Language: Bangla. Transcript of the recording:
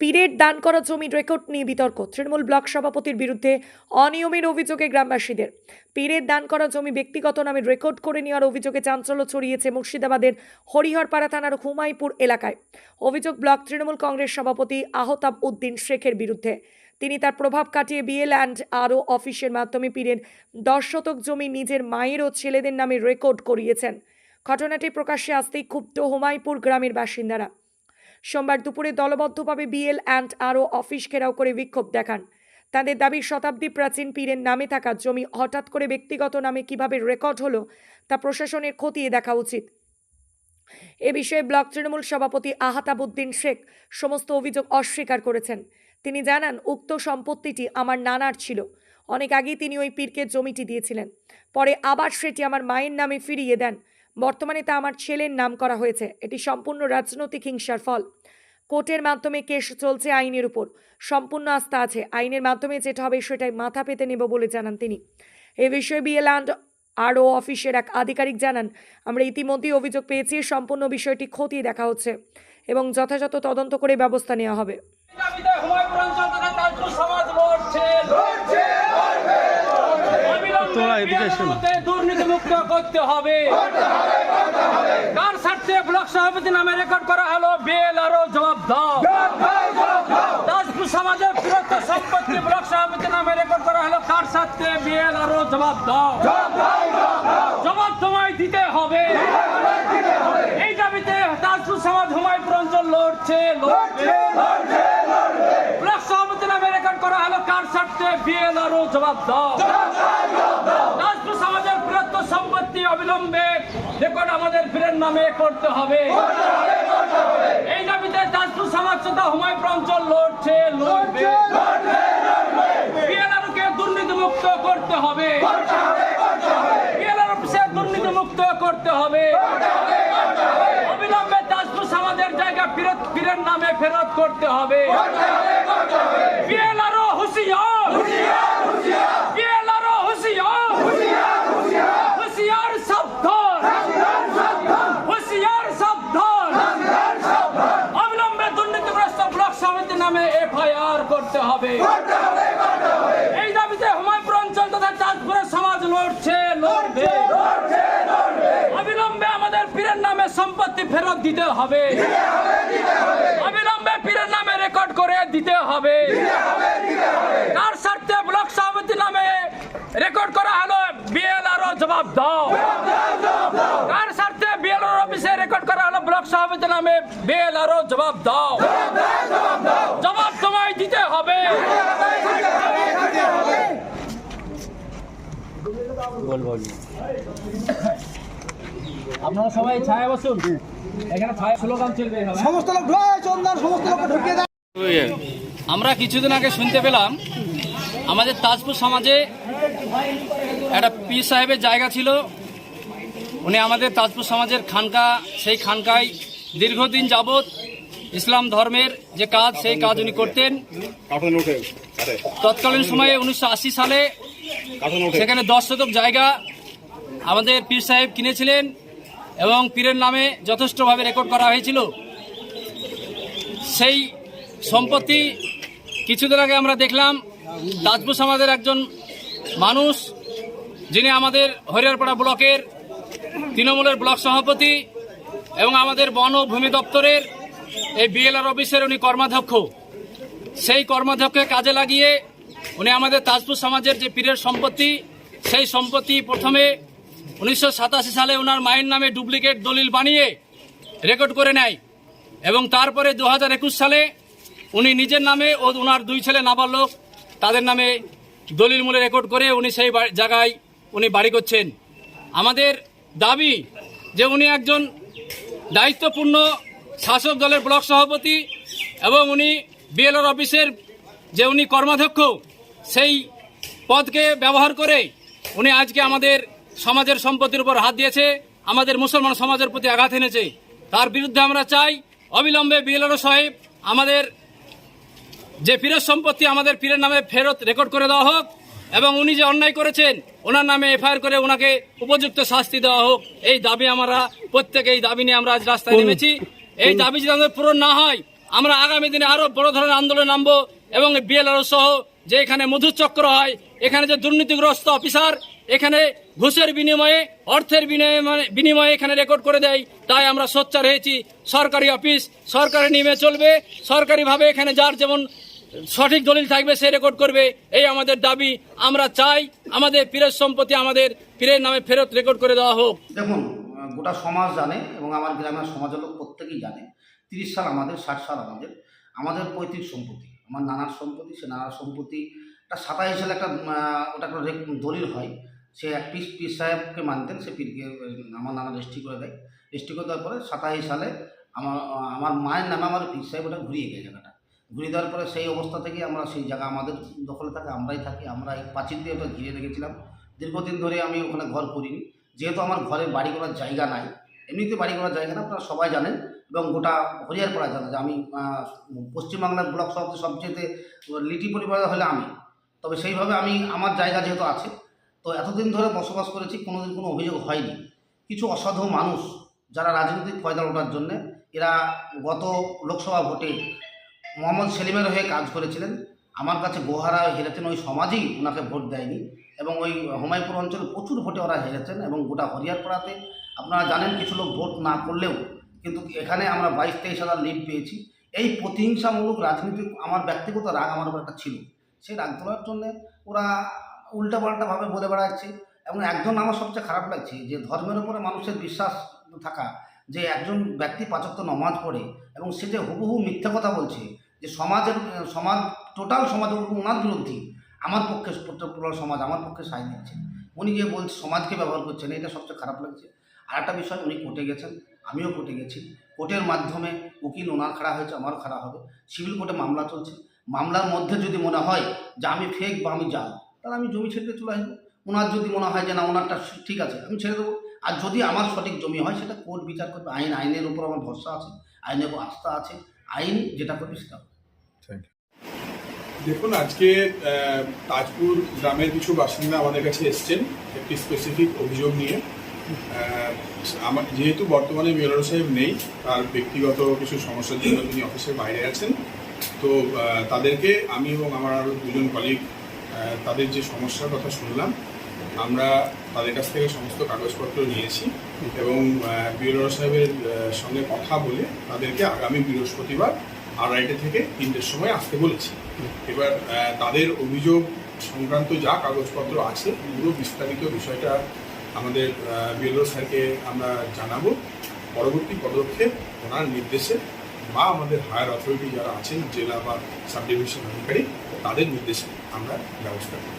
পীরের দান করা জমির রেকর্ড নিয়ে বিতর্ক। তৃণমূল ব্লক সভাপতির বিরুদ্ধে অনিয়মের অভিযোগে গ্রামবাসীদের। পীরের দান করা জমি ব্যক্তিগত নামে রেকর্ড করে নেওয়ার অভিযোগে চাঞ্চল্য ছড়িয়েছে মুর্শিদাবাদের হরিহরপাড়া থানার হুমাইপুর এলাকায়। অভিযোগ ব্লক তৃণমূল কংগ্রেস সভাপতি আহতাব উদ্দিন শেখের বিরুদ্ধে। তিনি তার প্রভাব কাটিয়ে বিএ অ্যান্ড আরও অফিসের মাধ্যমে পীরের দশ শতক জমি নিজের মায়ের ও ছেলেদের নামে রেকর্ড করিয়েছেন। ঘটনাটি প্রকাশ্যে আসতেই ক্ষুব্ধ হুমাইপুর গ্রামের বাসিন্দারা। সোমবার দুপুরে দলবদ্ধভাবে বিএল অ্যান্ড আরও অফিস ঘেরাও করে বিক্ষোভ দেখান। তাদের দাবি, শতাব্দী প্রাচীন পীরের নামে থাকা জমি হঠাৎ করে ব্যক্তিগত নামে কীভাবে রেকর্ড হলো তা প্রশাসনের খতিয়ে দেখা উচিত। এ বিষয়ে ব্লক তৃণমূল সভাপতি আহাতাবুদ্দিন শেখ সমস্ত অভিযোগ অস্বীকার করেছেন। তিনি জানান, উক্ত সম্পত্তিটি আমার নানার ছিল। অনেক আগেই তিনি ওই পীরকে জমিটি দিয়েছিলেন। পরে আবার সেটি আমার মায়ের নামে ফিরিয়ে দেন। বর্তমানে তা আমার ছেলের নাম করা হয়েছে। এটি সম্পূর্ণ রাজনৈতিক হিংসার ফল। কোর্টের মাধ্যমে কেস চলছে আইনের উপর। সম্পূর্ণ আস্থা আছে। আইনের মাধ্যমে যেটা হবে সেটাই মাথা পেতে নেব বলে জানান তিনি। এ বিষয়ে বিএল্যান্ড আরও অফিসের এক আধিকারিক জানান, আমরা ইতিমধ্যেই অভিযোগ পেয়েছি, সম্পূর্ণ বিষয়টি খতিয়ে দেখা হচ্ছে এবং যথাযথ তদন্ত করে ব্যবস্থা নেওয়া হবে। তোরা এদিকে এসো না। দুর্নীতি মুক্ত করতে হবে। কার স্বার্থে ব্লক সভাপতি নামে রেকর্ড করা হলো? বেল আরও জবাব দাও। তাজপুর সমাজের বৃহত্ত সম্পত্তি ব্লক সভাপতি নামে রেকর্ড করা হলো। কার স্বার্থে? বেল আরও জবাব দাও। জবাব তোমায় দিতে হবে। এই দাবিতে তাজপুর সমাজ হুমায়ুন অঞ্চল লড়ছে নামে রেকর্ড করা হলো কার স্বার্থে বিএল আরও জবাব দাও। সমাজের বৃহত্তর সম্পত্তি অবিলম্বে রেকর্ড আমাদের ফিরের নামে করতে হবে। এই দাবিতে তাজপুর সমাজ তথা হুমায়ুন অঞ্চল লড়ছে, লড়বে। বিএল আরকে করতে হবে। বিএল আর অফিসে দুর্নীতি মুক্ত করতে হবে। অবিলম্বে সমাজের জায়গা ফেরত ফিরের নামে ফেরত করতে হবে। বিএলআরও নামে এফআইআর করতে হবে। এই দাবিতে হুমায়ুন অঞ্চল তথা চাঁদপুরের সমাজ লড়ছে লড়বে। অবিলম্বে আমাদের পীরের নামে সম্পত্তি ফেরত দিতে হবে। অবিলম্বে পীরের নামে রেকর্ড করে দিতে হবে। তার স্বার্থে ব্লক সভাপতি নামে রেকর্ড করা হলো বিএলআর জবাব দাও কার স্বার্থে বিএলআর অফিসে রেকর্ড করা হলো ব্লক সভাপতি নামে জবাব দাও। জবাব তোমায় দিতে হবে। আপনারা সবাই ছায়া বসুন। এখানে ছায়া স্লোগান চলবে সমস্ত লোক চন্দন সমস্ত লোক ঢুকিয়ে আমরা কিছুদিন আগে শুনতে পেলাম আমাদের তাজপুর সমাজে একটা পীর সাহেবের জায়গা ছিল। উনি আমাদের তাজপুর সমাজের খানকা সেই খানকায় দীর্ঘদিন যাবৎ ইসলাম ধর্মের যে কাজ সেই কাজ উনি করতেন। তৎকালীন সময়ে উনিশশো আশি সালে সেখানে দশ শতক জায়গা আমাদের পীর সাহেব কিনেছিলেন এবং পীরের নামে যথেষ্টভাবে রেকর্ড করা হয়েছিল। সেই সম্পত্তি কিছুদিন আগে আমরা দেখলাম তাজপুর সমাজের একজন মানুষ যিনি আমাদের হরিয়ারপাড়া ব্লকের তৃণমূলের ব্লক সভাপতি এবং আমাদের বন ও ভূমি দপ্তরের এই বিএলআর অফিসের উনি কর্মাধ্যক্ষ। সেই কর্মাধ্যক্ষকে কাজে লাগিয়ে উনি আমাদের তাজপুর সমাজের যে পীরের সম্পত্তি, সেই সম্পত্তি প্রথমে উনিশশো সাতাশি সালে ওনার মায়ের নামে ডুপ্লিকেট দলিল বানিয়ে রেকর্ড করে নেয় এবং তারপরে দু হাজার একুশ সালে উনি নিজের নামে ও ওনার দুই ছেলে নাবালক, তাদের নামে দলিল মূলে রেকর্ড করে উনি সেই জায়গায় উনি বাড়ি করছেন। আমাদের দাবি যে উনি একজন দায়িত্বপূর্ণ শাসক দলের ব্লক সভাপতি এবং উনি বিএলআর অফিসের যে উনি কর্মাধ্যক্ষ, সেই পদকে ব্যবহার করে উনি আজকে আমাদের সমাজের সম্পত্তির উপর হাত দিয়েছে, আমাদের মুসলমান সমাজের প্রতি আঘাত এনেছে। তার বিরুদ্ধে আমরা চাই, অবিলম্বে বিএলআর সাহেব আমাদের যে পীরের সম্পত্তি আমাদের পীরের নামে ফেরত রেকর্ড করে দেওয়া হোক। এবং উনি যে অন্যায় করেছেন ওনার নামে এফআইআর করে ওনাকে উপযুক্ত শাস্তি দেওয়া হোক এই দাবি আমরা প্রত্যেকে এই দাবি নিয়ে আমরা আজ রাস্তায় নেমেছি। এই দাবি যদি আমাদের পূরণ না হয় আমরা আগামী দিনে আরও বড় ধরনের আন্দোলন নামবো এবং বিএলআরও সহ যে এখানে মধুচক্র হয় এখানে যে দুর্নীতিগ্রস্ত অফিসার এখানে ঘুষের বিনিময়ে অর্থের বিনিময়ে বিনিময়ে এখানে রেকর্ড করে দেয় তাই আমরা সোচ্চার হয়েছি। সরকারি অফিস সরকারি নিয়মে চলবে সরকারিভাবে এখানে যার যেমন সঠিক দলিল থাকবে, সে রেকর্ড করবে। এই আমাদের দাবি। আমরা চাই আমাদের পীরের সম্পত্তি আমাদের পীরের নামে ফেরত রেকর্ড করে দেওয়া হোক। দেখুন গোটা সমাজ জানে এবং আমার গ্রামের সমাজের লোক প্রত্যেকেই জানে, তিরিশ সাল আমাদের, ষাট সাল আমাদের। আমাদের পৈতৃক সম্পত্তি, আমার নানার সম্পত্তি, সে নানার সম্পত্তি একটা সাতাইশ সালে একটা ওটা একটা দলিল হয়। সে এক পিস পীর সাহেবকে মানতেন, সে পীরকে আমার নানা রেজিস্ট্রি করে দেয়। রেজিস্ট্রি করে দেওয়ার পরে সাতাইশ সালে আমার আমার মায়ের নামে আমার পীর সাহেব ওটা ঘুরিয়ে দেয় ঘুরিয়ে দেওয়ার পরে সেই অবস্থা থেকে আমরা সেই জায়গা আমাদের দখলে থাকে, আমরাই থাকি। আমরা এই পাঁচিল দিয়ে ওটা ঘিরে রেখেছিলাম। দীর্ঘদিন ধরে আমি ওখানে ঘর করিনি। যেহেতু আমার ঘরে বাড়ি করার জায়গা নাই, এমনিতে বাড়ি করার জায়গা না, আপনারা সবাই জানেন এবং গোটা হরিয়ারপাড়া জানে যে আমি পশ্চিমবাংলার ব্লক সভাপতি সবচেয়ে লিটি পরিবার হলে আমি। তবে সেইভাবে আমি, আমার জায়গা যেহেতু আছে, তো এতদিন ধরে বসবাস করেছি, কোনোদিন কোনো অভিযোগ হয়নি। কিছু অসাধু মানুষ যারা রাজনৈতিক ফয়দা ওঠার জন্যে, এরা গত লোকসভা ভোটে মোহাম্মদ সেলিমের হয়ে কাজ করেছিলেন। আমার কাছে গোহারা হেরেছেন, ওই সমাজই ওনাকে ভোট দেয়নি এবং ওই হুমায়ুপুর অঞ্চলে প্রচুর ভোটে ওরা হেরেছেন এবং গোটা হরিয়ারপাড়াতে আপনারা জানেন কিছু লোক ভোট না করলেও কিন্তু এখানে আমরা বাইশ তেইশ হাজার লিড পেয়েছি। এই প্রতিহিংসামূলক রাজনীতি আমার ব্যক্তিগত রাগ আমার উপর একটা ছিল। সেই রাগ তোলার জন্যে ওরা উল্টাপাল্টাভাবে বলে বেড়াচ্ছে এবং একজন আমার সবচেয়ে খারাপ লাগছে যে ধর্মের উপরে মানুষের বিশ্বাস থাকা যে একজন ব্যক্তি পাচক নমাজ পড়ে এবং সে যে হুবহু মিথ্যা কথা বলছে যে সমাজের, সমাজ টোটাল সমাজ ওনার বিরুদ্ধে আমার পক্ষে টোটাল সমাজ আমার পক্ষে সায় দিচ্ছে উনি যে বলছে, সমাজকে ব্যবহার করছেন, এটা সবচেয়ে খারাপ লাগছে। আর একটা বিষয়, উনি কোর্টে গেছেন, আমিও কোর্টে গেছি। কোর্টের মাধ্যমে উকিল ওনার খাড়া হয়েছে, আমারও খাড়া হবে। সিভিল কোর্টে মামলা চলছে। মামলার মধ্যে যদি মনে হয় যে আমি ফেক বা আমি জাল, তাহলে আমি জমি ছেড়ে চলে আসব। ওনার যদি মনে হয় যে না ওনারটা ঠিক আছে, আমি ছেড়ে দেবো। আর যদি আমার সঠিক জমি হয়, সেটা কোর্ট বিচার করবে। আইন, আইনের উপর আমার ভরসা আছে, আইনের উপর আস্থা আছে। আইন যেটা করবে সেটা দেখুন, আজকে তাজপুর গ্রামের কিছু বাসিন্দা আমাদের কাছে এসছেন একটি স্পেসিফিক অভিযোগ নিয়ে। আমার, যেহেতু বর্তমানে মেয়র সাহেব নেই, তার ব্যক্তিগত কিছু সমস্যার জন্য তিনি অফিসের বাইরে আছেন। তো তাদেরকে আমি এবং আমার আরও দুজন কলিগ তাদের যে সমস্যার কথা শুনলাম, আমরা তাদের কাছ থেকে সমস্ত কাগজপত্র নিয়েছি। এবং বিউরো সাহেবের সঙ্গে কথা বলে তাদেরকে আগামী বৃহস্পতিবার আড়াইটে থেকে তিনটের সময় আসতে বলেছি। এবার তাদের অভিযোগ সংক্রান্ত যা কাগজপত্র আছে, পুরো বিস্তারিত বিষয়টা আমাদের বিউরো স্যারকে আমরা জানাব। পরবর্তী পদক্ষেপ ওনার নির্দেশে বা আমাদের হায়ার অথরিটি যারা আছেন, জেলা বা সাব ডিভিশন অধিকারী তাদের নির্দেশে আমরা ব্যবস্থা করব